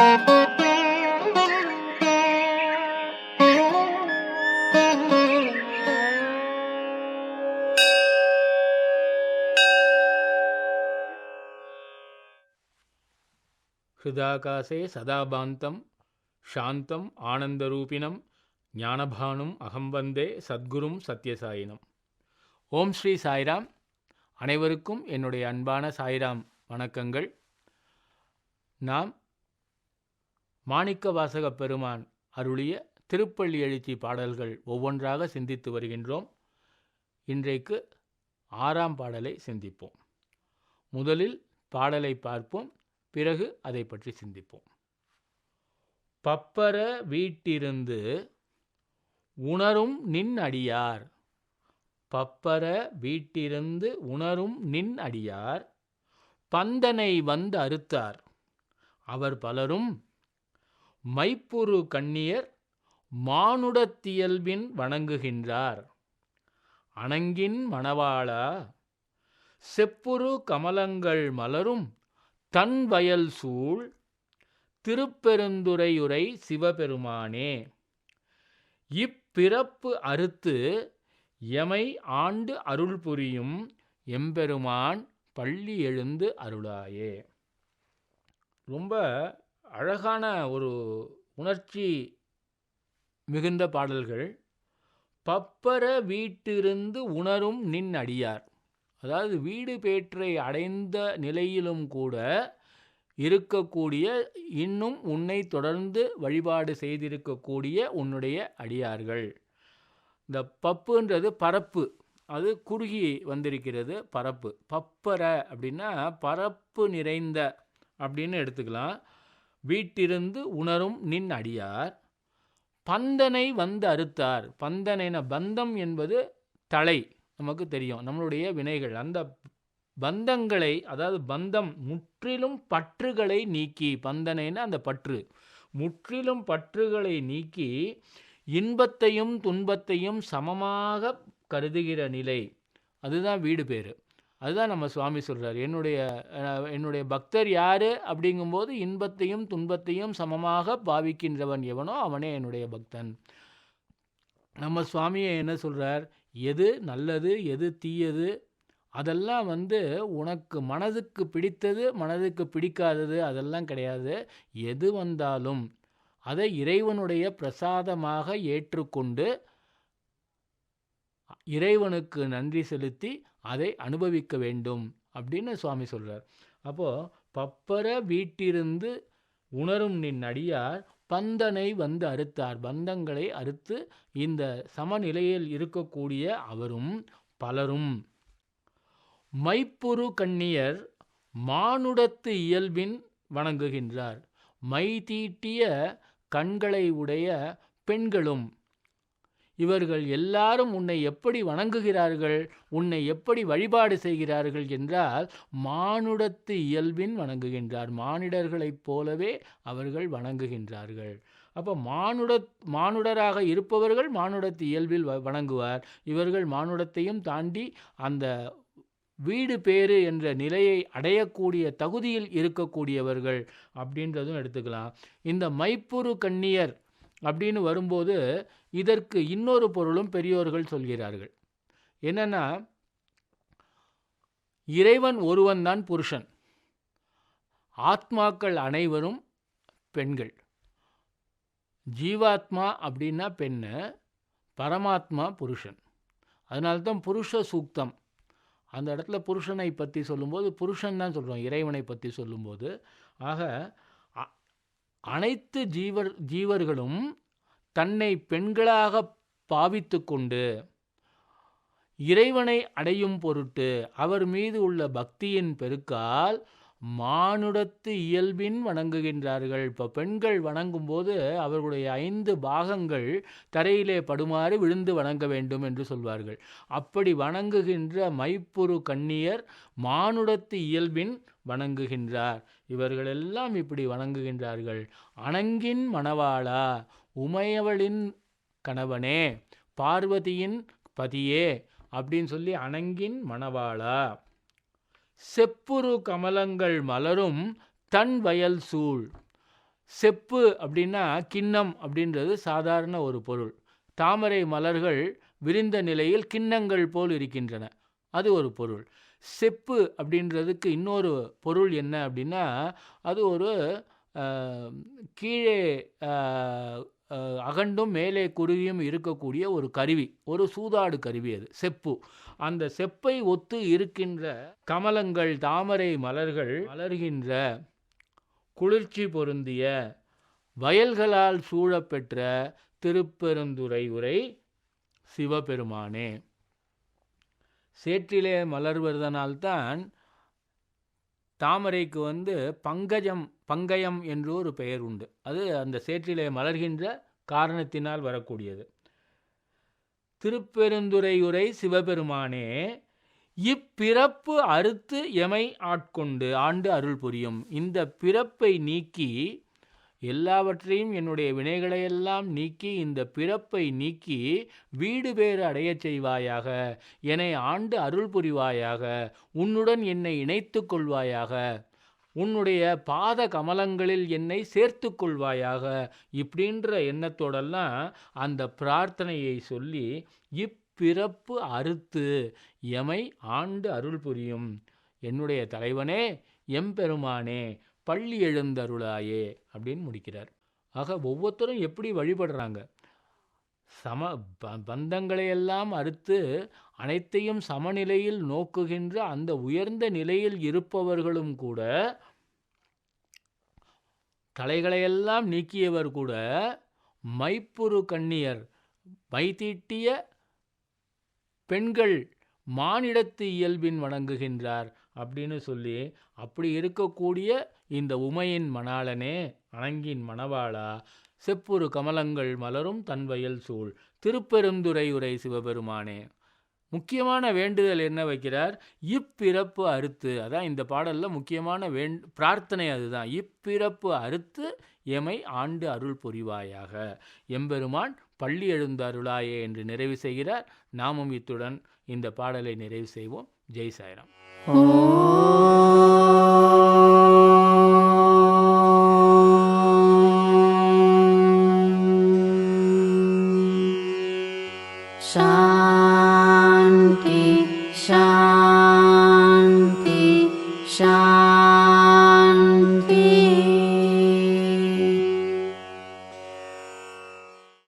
ஹிருதாகாசே சதாபாந்தம் சாந்தம் ஆனந்தரூபிணம் ஞானபானும் அகம் வந்தே சத்குரும் சத்யசாயினம். ஓம் ஸ்ரீ சாய்ராம். அனைவருக்கும் என்னுடைய அன்பான சாய்ராம் வணக்கங்கள். நாம் மாணிக்க வாசக பெருமான் அருளிய திருப்பள்ளி எழுச்சி பாடல்கள் ஒவ்வொன்றாக சிந்தித்து வருகின்றோம். இன்றைக்கு ஆறாம் பாடலை சிந்திப்போம். முதலில் பாடலை பார்ப்போம் பிறகு அதை பற்றி சிந்திப்போம். பப்பர வீட்டிருந்து உணரும் நின் அடியார். பப்பர வீட்டிருந்து உணரும் நின் அடியார். பந்தனை வந்து அறுத்தார். அவர் பலரும் மைப்புரு கண்ணியர் மானுடத்தியல்பின் வணங்குகின்றார். அணங்கின் மணவாளா செப்புரு கமலங்கள் மலரும் தன் வயல் சூழ் திருப்பெருந்துரையுரை சிவபெருமானே. இப்பிறப்பு அறுத்து எமை ஆண்டு அருள் புரியும் எம்பெருமான் பள்ளி எழுந்து அருளாயே. ரொம்ப அழகான ஒரு உணர்ச்சி மிகுந்த பாடல்கள். பப்பர வீட்டிருந்து உணரும் நின் அடியார். அதாவது வீடு பேற்றை அடைந்த நிலையிலும் கூட இருக்கக்கூடிய இன்னும் உன்னை தொடர்ந்து வழிபாடு செய்திருக்கக்கூடிய உன்னுடைய அடியார்கள். இந்த பப்புன்றது பரப்பு. அது குறுகி வந்திருக்கிறது பரப்பு. பப்பர அப்படின்னா பரப்பு நிறைந்த அப்படின்னு எடுத்துக்கலாம். வீட்டிருந்து உணரும் நின் அடியார். பந்தனை வந்து அறுத்தார். பந்தனைன பந்தம் என்பது தலை நமக்கு தெரியும். நம்மளுடைய வினைகள். அந்த பந்தங்களை அதாவது பந்தம் முற்றிலும் பற்றுகளை நீக்கி பந்தனைன்னா அந்த பற்று. முற்றிலும் பற்றுகளை நீக்கி இன்பத்தையும் துன்பத்தையும் சமமாக கருதுகிற நிலை. அதுதான் வீடு பேர். அதுதான் நம்ம சுவாமி சொல்கிறார் என்னுடைய என்னுடைய பக்தர் யார் அப்படிங்கும்போது இன்பத்தையும் துன்பத்தையும் சமமாக பாவிக்கின்றவன் எவனோ அவனே என்னுடைய பக்தன். நம்ம சுவாமியை என்ன சொல்கிறார் எது நல்லது எது தீயது? அதெல்லாம் வந்து உனக்கு மனதுக்கு பிடித்தது மனதுக்கு பிடிக்காதது அதெல்லாம் கிடையாது. எது வந்தாலும் அதை இறைவனுடைய பிரசாதமாக ஏற்றுக்கொண்டு இறைவனுக்கு நன்றி செலுத்தி அதை அனுபவிக்க வேண்டும் அப்படின்னு சுவாமி சொல்கிறார் அப்போது பப்பர வீட்டிருந்து உணரும் நின் அடியார் பந்தனை வந்து அறுத்தார். பந்தங்களை அறுத்து இந்த சமநிலையில் இருக்கக்கூடிய அவரும் பலரும். மைப்புரு கண்ணியர் மானுடத்து இயல்பின் வணங்குகின்றார். மை தீட்டிய கண்களை உடைய பெண்களும் இவர்கள் எல்லாரும் உன்னை எப்படி வணங்குகிறார்கள் உன்னை எப்படி வழிபாடு செய்கிறார்கள் என்றால் மானுடத்து இயல்பின் வணங்குகின்றார். மானிடர்களைப் போலவே அவர்கள் வணங்குகின்றார்கள். அப்போ மானுட மானுடராக இருப்பவர்கள் மானுடத்து இயல்பில் வணங்குவார். இவர்கள் மானுடத்தையும் தாண்டி அந்த வீடு பேறு என்ற நிலையை அடையக்கூடிய தகுதியில் இருக்கக்கூடியவர்கள் அப்படின்றதும் எடுத்துக்கலாம். இந்த மைப்புரு கண்ணியர் அப்படின்னு வரும்போது இதற்கு இன்னொரு பொருளும் பெரியோர்கள் சொல்கிறார்கள். என்னென்னா இறைவன் ஒருவன் தான் புருஷன். ஆத்மாக்கள் அனைவரும் பெண்கள். ஜீவாத்மா அப்படின்னா பெண்ணு பரமாத்மா புருஷன். அதனால்தான் புருஷ சூக்தம். அந்த இடத்துல புருஷனை பற்றி சொல்லும்போது புருஷன் தான் சொல்கிறோம் இறைவனை பற்றி சொல்லும்போது. ஆக அனைத்து ஜீவர் ஜீவர்களும் தன்னை பெண்களாக பாவித்து கொண்டு இறைவனை அடையும் பொருட்டு அவர் மீது உள்ள பக்தியின் பெருக்கால் மானுடத்து இயல்பின் வணங்குகின்றார்கள். இப்போ பெண்கள் வணங்கும்போது அவர்களுடைய ஐந்து பாகங்கள் தரையிலே படுமாறு விழுந்து வணங்க வேண்டும் என்று சொல்வார்கள். அப்படி வணங்குகின்ற மைப்புரு கண்ணியர் மானுடத்து இயல்பின் வணங்குகின்றார். இவர்களெல்லாம் இப்படி வணங்குகின்றார்கள். அணங்கின் மணவாளா உமையவளின் கணவனே பார்வதியின் பதியே அப்படின்னு சொல்லி அணங்கின் மணவாளா. செப்புரு கமலங்கள் மலரும் தன் வயல் சூழ். செப்பு அப்படின்னா கிண்ணம் அப்படின்றது சாதாரண ஒரு பொருள். தாமரை மலர்கள் விரிந்த நிலையில் கிண்ணங்கள் போல் இருக்கின்றன. அது ஒரு பொருள். செப்பு அப்படின்றதுக்கு இன்னொரு பொருள் என்ன அப்படின்னா அது ஒரு கீழே அகண்டும் மேலே குறுகியும் இருக்கக்கூடிய ஒரு கருவி ஒரு சூதாடு கருவி அது செப்பு. அந்த செப்பை ஒத்து இருக்கின்ற கமலங்கள் தாமரை மலர்கள் மலர்கின்ற குளிர்ச்சி பொருந்திய வயல்களால் சூழப்பெற்ற திருப்பெருந்துறை உரை சிவபெருமானே. சேற்றிலே மலர்வதனால்தான் தாமரைக்கு வந்து பங்கஜம் பங்கயம் என்று ஒரு பெயர் உண்டு. அது அந்த சேற்றிலே மலர்கின்ற காரணத்தினால் வரக்கூடியது. திருப்பெருந்துறையுரை சிவபெருமானே இப்பிறப்பு அறுத்து எமை ஆட்கொண்டு ஆண்டு அருள் புரியும். இந்த பிறப்பை நீக்கி எல்லாவற்றையும் என்னுடைய வினைகளையெல்லாம் நீக்கி இந்த பிறப்பை நீக்கி வீடு பேறு அடையச் செய்வாயாக என்னை ஆண்டு அருள் புரிவாயாக உன்னுடன் என்னை இணைத்துக் கொள்வாயாக. உன்னுடைய பாத கமலங்களில் என்னை சேர்த்து கொள்வாயாக இப்படின்ற எண்ணத்தோடெல்லாம் அந்த பிரார்த்தனையை சொல்லி இப்பிறப்பு அறுத்து எமை ஆண்டு அருள் புரியும். என்னுடைய தலைவனே எம்பெருமானே பள்ளி எழுந்தருளாயே அப்படின்னு முடிக்கிறார். ஆக ஒவ்வொருத்தரும் எப்படி வழிபடுறாங்க? சம ப- பந்தங்களையெல்லாம் அறுத்து அனைத்தையும் சமநிலையில் நோக்குகின்ற அந்த உயர்ந்த நிலையில் இருப்பவர்களும் கூட தலைகளையெல்லாம் நீக்கியவர் கூட மைப்புரு கண்ணியர் மைதீட்டிய பெண்கள் மானிடத்து இயல்பின் வணங்குகின்றார் அப்படின்னு சொல்லி அப்படி இருக்கக்கூடிய இந்த உமையின் மணாளனே அணங்கின் மணவாளா செப்புரு கமலங்கள் மலரும் தன்வயல் சூழ் திருப்பெருந்துறை உரை சிவபெருமானே. முக்கியமான வேண்டுதல் என்ன வைக்கிறார்? இப்பிறப்பு அறுத்து. அதான் இந்த பாடலில் முக்கியமான வேண் பிரார்த்தனை அதுதான். இப்பிறப்பு அறுத்து எமை ஆண்டு அருள் புரிவாயாக. எம்பெருமான் பள்ளி எழுந்தருளாயே என்று நிறைவு செய்கிறார். நாமும் இத்துடன் இந்த பாடலை நிறைவு செய்வோம். ஜெய் சாய்ராம். Shine.